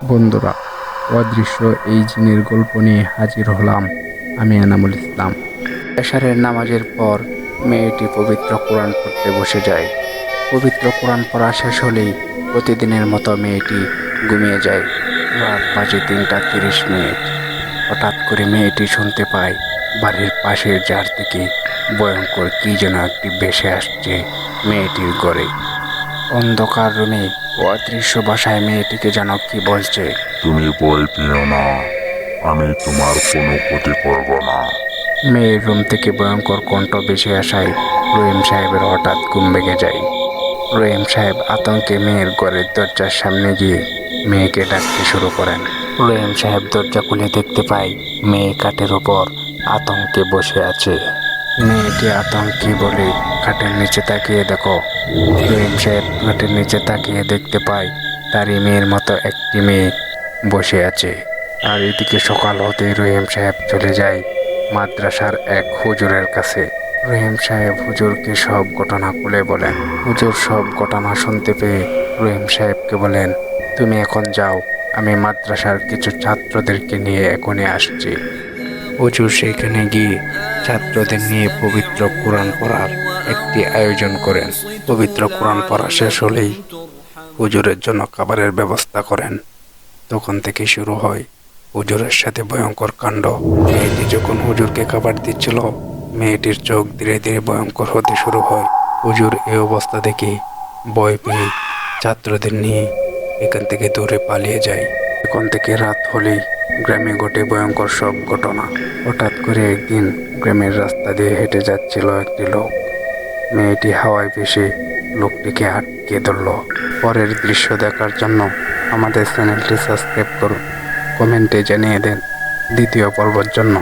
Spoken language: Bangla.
বন্ধুরা, অদৃশ্য এই জিনের গল্প নিয়ে হাজির হলাম আমি এনামুল ইসলাম। এশারের নামাজের পর মেয়েটি পবিত্র কোরআন পড়তে বসে যায়। পবিত্র কোরআন পড়া শেষ হলেই প্রতিদিনের মতো মেয়েটি ঘুমিয়ে যায়। রাত বাজে তিনটা তিরিশ মিনিট। হঠাৎ করে মেয়েটি শুনতে পায়, বাড়ির পাশের জার থেকে ভয়ঙ্কর কী যেন একটি ভেসে আসছে মেয়েটির ঘরে। অন্ধকার রুমে অদৃশ্য ভাষায় মেয়েটিকে যেন কি বলছে? তুমি ভয় পেও না আমি তোমার কোনো ক্ষতি করব না। মেয়ের রুম থেকে ভয়ঙ্কর কণ্ঠ ভেসে আসায় রহিম সাহেবের হঠাৎ ঘুম ভেঙে যায়। রহিম সাহেব আতঙ্কে মেয়ের ঘরের দরজার সামনে গিয়ে মেয়েকে ডাকতে শুরু করেন। রহিম সাহেব দরজা খুলে দেখতে পায় মেয়ে কাঠের ওপর আতঙ্কে বসে আছে। মেয়েটি আতঙ্কে বলে, খাটের নিচে তাকিয়ে দেখো। রহিম সাহেব খাটের নিচে তাকিয়ে দেখতে পায়, তারই মেয়ের মতো একটি মেয়ে বসে আছে। আর এদিকে সকাল হতেই রহিম সাহেব চলে যায় মাদ্রাসার এক হুজুরের কাছে। রহিম সাহেব হুজুরকে সব ঘটনা খুলে বলেন। হুজুর সব ঘটনা শুনতে পেয়ে রহিম সাহেবকে বলেন, তুমি এখন যাও, আমি মাদ্রাসার কিছু ছাত্রদেরকে নিয়ে এখনই আসছি। হুজুর সেখানে গিয়ে ছাত্রদের নিয়ে পবিত্র কোরআন পড়ার একটি আয়োজন করেন। পবিত্র কোরআন পড়া শেষ হলেই হুজুরের জন্য খাবারের ব্যবস্থা করেন। তখন থেকে শুরু হয় হুজুরের সাথে ভয়ঙ্কর কাণ্ড। মেয়েটি যখন হুজুরকে খাবার দিচ্ছিল, মেয়েটির চোখ ধীরে ধীরে ভয়ঙ্কর হতে শুরু হয়। হুজুর এই অবস্থা দেখে ভয় পেয়ে ছাত্রদের নিয়ে এখান থেকে দূরে পালিয়ে যায়। এখন থেকে রাত হলেই গ্রামে ঘটে ভয়ঙ্কর সব ঘটনা। হঠাৎ করে একদিন গ্রামের রাস্তা দিয়ে হেঁটে যাচ্ছিল একটি লোক। মেয়েটি হাওয়ায় ভেসে লোকটিকে আটকে ধরল। পরের দৃশ্য দেখার জন্য আমাদের চ্যানেলটি সাবস্ক্রাইব করুন, কমেন্টে জানিয়ে দেন। দ্বিতীয় পর্বর জন্য।